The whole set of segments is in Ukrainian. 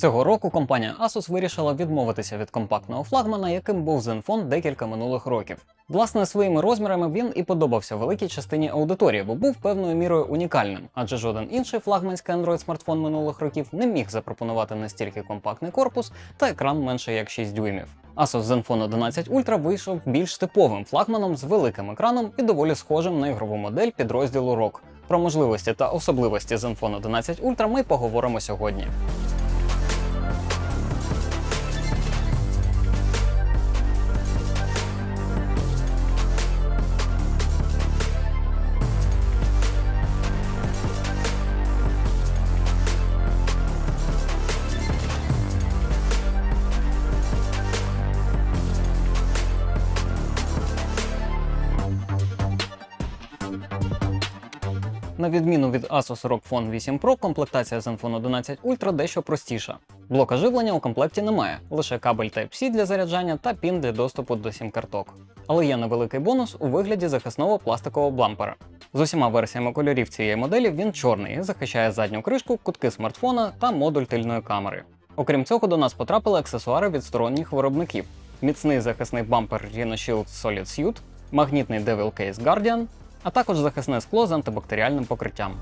Цього року компанія Asus вирішила відмовитися від компактного флагмана, яким був Zenfone декілька минулих років. Власне, своїми розмірами він і подобався великій частині аудиторії, бо був певною мірою унікальним, адже жоден інший флагманський Android смартфон минулих років не міг запропонувати настільки компактний корпус та екран менше як 6 дюймів. Asus Zenfone 11 Ultra вийшов більш типовим флагманом з великим екраном і доволі схожим на ігрову модель підрозділу ROG. Про можливості та особливості Zenfone 11 Ultra ми поговоримо сьогодні. На відміну від Asus ROG Phone 8 Pro, комплектація Zenfone 11 Ultra дещо простіша. Блока живлення у комплекті немає, лише кабель Type-C для заряджання та пін для доступу до сім-карток. Але є невеликий бонус у вигляді захисного пластикового блампера. З усіма версіями кольорів цієї моделі він чорний захищає задню кришку, кутки смартфона та модуль тильної камери. Окрім цього, до нас потрапили аксесуари від сторонніх виробників: міцний захисний бампер RhinoShield Solid Suit, магнітний Devil Case Guardian, а також захисне скло з антибактеріальним покриттям.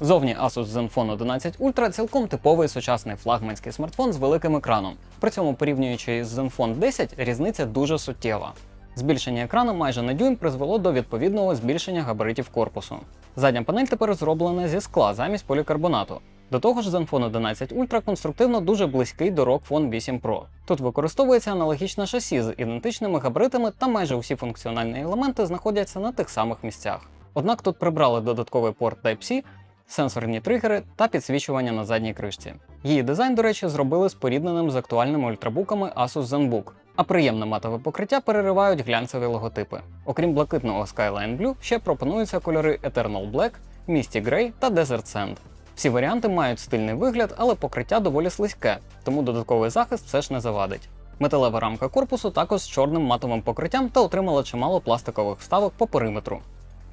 Зовні Asus Zenfone 11 Ultra цілком типовий сучасний флагманський смартфон з великим екраном. При цьому порівнюючи з Zenfone 10, різниця дуже суттєва. Збільшення екрану майже на дюйм призвело до відповідного збільшення габаритів корпусу. Задня панель тепер зроблена зі скла замість полікарбонату. До того ж, Zenfone 11 Ultra конструктивно дуже близький до ROG Phone 8 Pro. Тут використовується аналогічне шасі з ідентичними габаритами та майже усі функціональні елементи знаходяться на тих самих місцях. Однак тут прибрали додатковий порт Type-C, сенсорні тригери та підсвічування на задній кришці. Її дизайн, до речі, зробили спорідненим з актуальними ультрабуками Asus ZenBook, а приємне матове покриття переривають глянцеві логотипи. Окрім блакитного Skyline Blue, ще пропонуються кольори Eternal Black, Misty Grey та Desert Sand. Всі варіанти мають стильний вигляд, але покриття доволі слизьке, тому додатковий захист все ж не завадить. Металева рамка корпусу також з чорним матовим покриттям та отримала чимало пластикових вставок по периметру.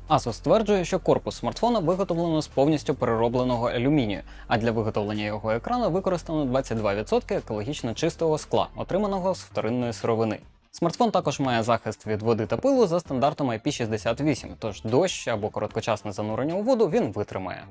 Asus стверджує, що корпус смартфона виготовлено з повністю переробленого алюмінію, а для виготовлення його екрану використано 22% екологічно чистого скла, отриманого з вторинної сировини. Смартфон також має захист від води та пилу за стандартом IP68, тож дощ або короткочасне занурення у воду він витримає.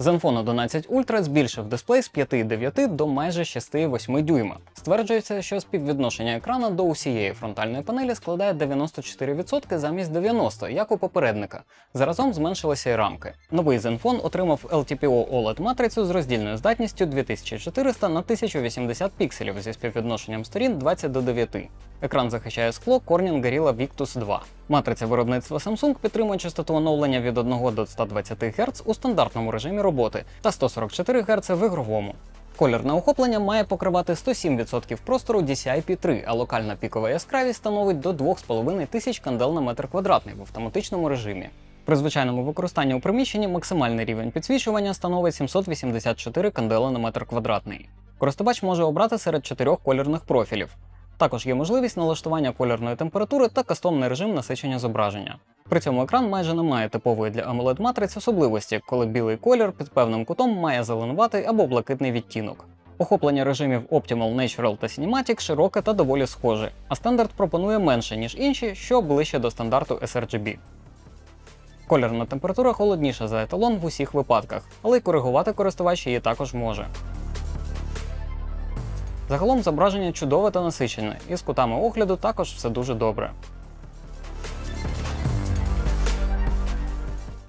Zenfone 11 Ultra збільшив дисплей з 5,9 до майже 6,8 дюйма. Стверджується, що співвідношення екрана до усієї фронтальної панелі складає 94% замість 90%, як у попередника. Заразом зменшилися й рамки. Новий Zenfone отримав LTPO OLED матрицю з роздільною здатністю 2400 на 1080 пікселів зі співвідношенням сторін 20 до 9. Екран захищає скло Corning Gorilla Victus 2. Матриця виробництва Samsung підтримує частоту оновлення від 1 до 120 Гц у стандартному режимі роботи та 144 Гц в ігровому. Колірне охоплення має покривати 107% простору DCI-P3, а локальна пікова яскравість становить до 2500 кандел на метр квадратний в автоматичному режимі. При звичайному використанні у приміщенні максимальний рівень підсвічування становить 784 кандели на метр квадратний. Користувач може обрати серед чотирьох колірних профілів. Також є можливість налаштування кольорної температури та кастомний режим насичення зображення. При цьому екран майже не має типової для AMOLED матриць особливості, коли білий колір під певним кутом має зеленуватий або блакитний відтінок. Охоплення режимів Optimal, Natural та Cinematic широке та доволі схоже, а стандарт пропонує менше, ніж інші, що ближче до стандарту sRGB. Кольорна температура холодніша за еталон в усіх випадках, але й коригувати користувач її також може. Загалом зображення чудове та насичене, і з кутами огляду також все дуже добре.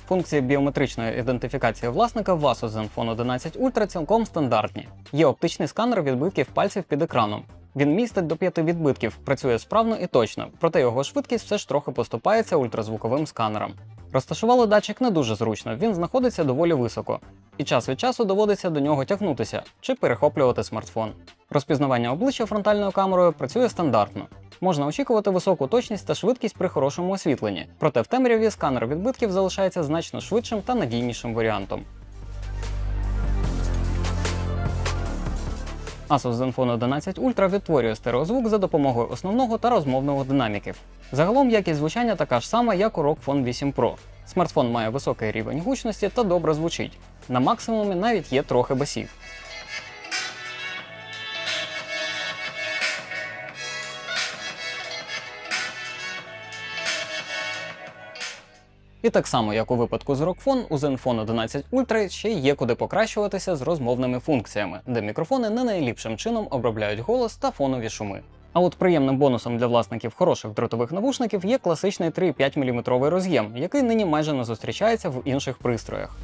Функції біометричної ідентифікації власника в Asus Zenfone 11 Ultra цілком стандартні. Є оптичний сканер відбитків пальців під екраном. Він містить до 5 відбитків, працює справно і точно, проте його швидкість все ж трохи поступається ультразвуковим сканерам. Розташували датчик не дуже зручно, він знаходиться доволі високо, і час від часу доводиться до нього тягнутися чи перехоплювати смартфон. Розпізнавання обличчя фронтальною камерою працює стандартно. Можна очікувати високу точність та швидкість при хорошому освітленні, проте в темряві сканер відбитків залишається значно швидшим та надійнішим варіантом. Asus Zenfone 11 Ultra відтворює стереозвук за допомогою основного та розмовного динаміків. Загалом якість звучання така ж сама, як у ROG Phone 8 Pro. Смартфон має високий рівень гучності та добре звучить. На максимумі навіть є трохи басів. І так само, як у випадку з Rockfon, у Zenfone 11 Ultra ще є куди покращуватися з розмовними функціями, де мікрофони не найліпшим чином обробляють голос та фонові шуми. А от приємним бонусом для власників хороших дротових навушників є класичний 3,5 мм роз'єм, який нині майже не зустрічається в інших пристроях.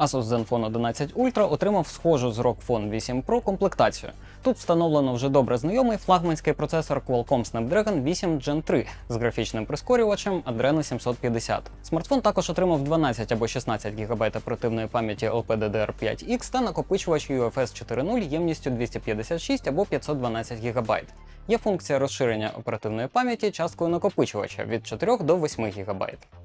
Asus Zenfone 11 Ultra отримав схожу з ROG Phone 8 Pro комплектацію. Тут встановлено вже добре знайомий флагманський процесор Qualcomm Snapdragon 8 Gen 3 з графічним прискорювачем Adreno 750. Смартфон також отримав 12 або 16 ГБ оперативної пам'яті LPDDR5X та накопичувач UFS 4.0 ємністю 256 або 512 ГБ. Є функція розширення оперативної пам'яті часткою накопичувача від 4 до 8 ГБ.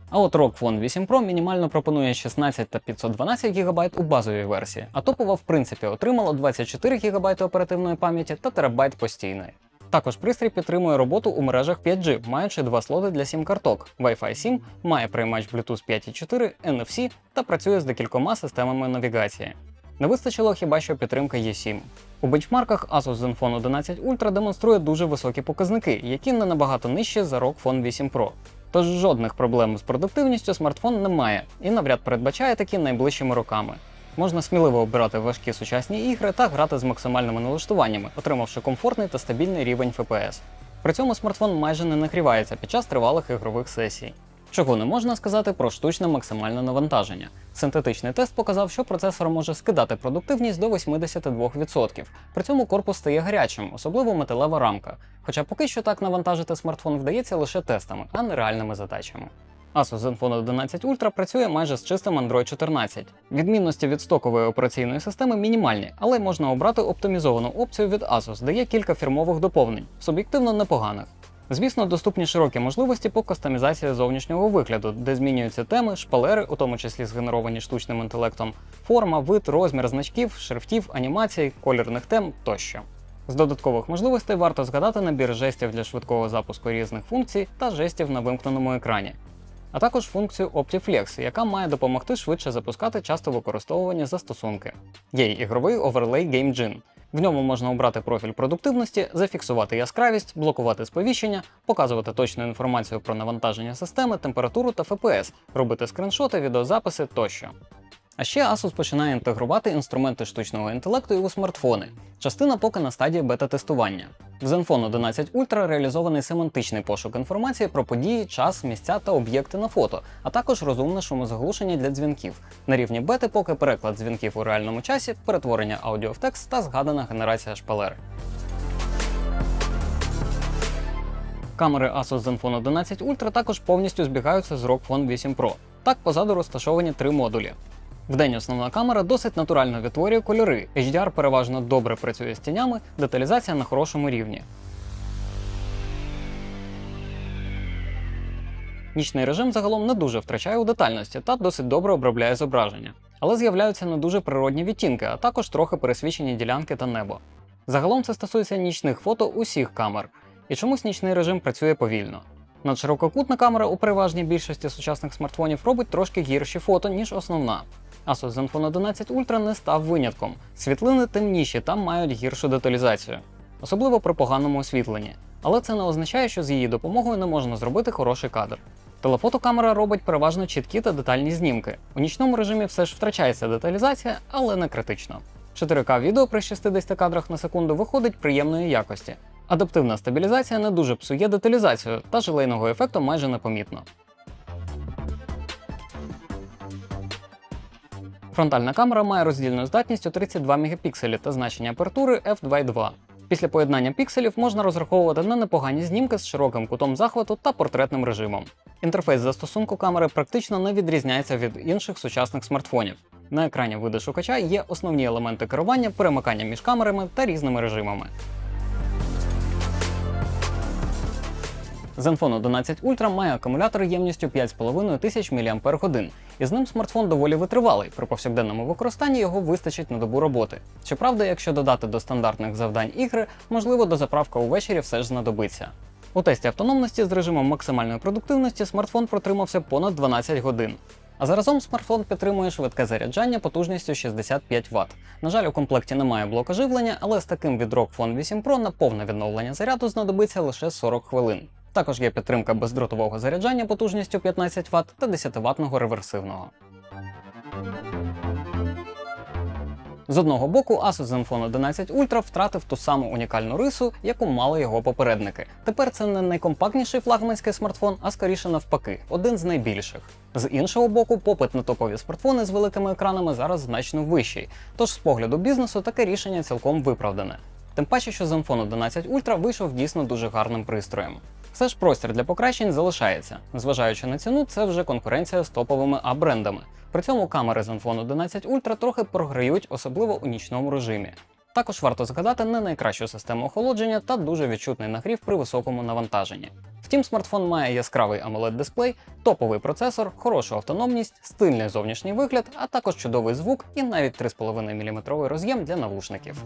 А от ROG Phone 8 Pro мінімально пропонує 16 та 512 ГБ у базовій версії, а топова в принципі отримала 24 ГБ оперативної пам'яті та терабайт постійної. Також пристрій підтримує роботу у мережах 5G, маючи два слоти для сім-карток. Wi-Fi 7 має приймач Bluetooth 5.4, NFC та працює з декількома системами навігації. Не вистачило хіба що підтримка E7. У бенчмарках Asus Zenfone 11 Ultra демонструє дуже високі показники, які не набагато нижчі за ROG Phone 8 Pro. Тож жодних проблем з продуктивністю смартфон не має і навряд передбачає такі найближчими роками. Можна сміливо обирати важкі сучасні ігри та грати з максимальними налаштуваннями, отримавши комфортний та стабільний рівень FPS. При цьому смартфон майже не нагрівається під час тривалих ігрових сесій. Чого не можна сказати про штучне максимальне навантаження. Синтетичний тест показав, що процесор може скидати продуктивність до 82%. При цьому корпус стає гарячим, особливо металева рамка. Хоча поки що так навантажити смартфон вдається лише тестами, а не реальними задачами. Asus Zenfone 11 Ultra працює майже з чистим Android 14. Відмінності від стокової операційної системи мінімальні, але можна обрати оптимізовану опцію від Asus, де є кілька фірмових доповнень, суб'єктивно непоганих. Звісно, доступні широкі можливості по кастомізації зовнішнього вигляду, де змінюються теми, шпалери, у тому числі згенеровані штучним інтелектом, форма, вид, розмір значків, шрифтів, анімацій, колірних тем тощо. З додаткових можливостей варто згадати набір жестів для швидкого запуску різних функцій та жестів на вимкненому екрані, а також функцію OptiFlex, яка має допомогти швидше запускати часто використовувані застосунки. Є й ігровий оверлей GameGen. В ньому можна обрати профіль продуктивності, зафіксувати яскравість, блокувати сповіщення, показувати точну інформацію про навантаження системи, температуру та FPS, робити скріншоти, відеозаписи тощо. А ще Asus починає інтегрувати інструменти штучного інтелекту і у смартфони. Частина поки на стадії бета-тестування. В Zenfone 11 Ultra реалізований семантичний пошук інформації про події, час, місця та об'єкти на фото, а також розумне шумозаглушення для дзвінків. На рівні бети поки переклад дзвінків у реальному часі, перетворення аудіо в текст та згадана генерація шпалери. Камери Asus Zenfone 11 Ultra також повністю збігаються з ROG Phone 8 Pro. Так позаду розташовані три модулі. Вдень основна камера досить натурально відтворює кольори, HDR переважно добре працює з тінями, деталізація на хорошому рівні. Нічний режим загалом не дуже втрачає у детальності та досить добре обробляє зображення, але з'являються не дуже природні відтінки, а також трохи пересвічені ділянки та небо. Загалом це стосується нічних фото усіх камер, і чомусь нічний режим працює повільно. Надширококутна камера у переважній більшості сучасних смартфонів робить трошки гірші фото, ніж основна. Asus Zenfone 11 Ultra не став винятком. Світлини темніші там мають гіршу деталізацію, особливо при поганому освітленні. Але це не означає, що з її допомогою не можна зробити хороший кадр. Телефотокамера робить переважно чіткі та детальні знімки. У нічному режимі все ж втрачається деталізація, але не критично. 4К відео при 60 кадрах на секунду виходить приємної якості. Адаптивна стабілізація не дуже псує деталізацію, та желейного ефекту майже непомітно. Фронтальна камера має роздільну здатність у 32 мегапікселі та значення апертури f2.2. Після поєднання пікселів можна розраховувати на непогані знімки з широким кутом захвату та портретним режимом. Інтерфейс застосунку камери практично не відрізняється від інших сучасних смартфонів. На екрані виду шукача є основні елементи керування, перемикання між камерами та різними режимами. Zenfone 11 Ultra має акумулятор ємністю 5500 мАч, і з ним смартфон доволі витривалий. При повсякденному використанні його вистачить на добу роботи. Щоправда, якщо додати до стандартних завдань ігри, можливо, дозаправка увечері все ж знадобиться. У тесті автономності з режимом максимальної продуктивності смартфон протримався понад 12 годин. А заразом смартфон підтримує швидке заряджання потужністю 65 Вт. На жаль, у комплекті немає блока живлення, але з таким від Phone 8 Pro на повне відновлення заряду знадобиться лише 40 хвилин. Також є підтримка бездротового заряджання потужністю 15 Вт та 10 ватного реверсивного. З одного боку, Asus Zenfone 11 Ultra втратив ту саму унікальну рису, яку мали його попередники. Тепер це не найкомпактніший флагманський смартфон, а скоріше навпаки, один з найбільших. З іншого боку, попит на топові смартфони з великими екранами зараз значно вищий. Тож з погляду бізнесу таке рішення цілком виправдане. Тим паче, що Zenfone 11 Ultra вийшов дійсно дуже гарним пристроєм. Все ж простір для покращень залишається. Зважаючи на ціну, це вже конкуренція з топовими А-брендами. При цьому камери Zenfone 11 Ultra трохи програють, особливо у нічному режимі. Також варто згадати не найкращу систему охолодження та дуже відчутний нагрів при високому навантаженні. Втім, смартфон має яскравий amoled дисплей, топовий процесор, хорошу автономність, стильний зовнішній вигляд, а також чудовий звук і навіть 3,5 мм роз'єм для навушників.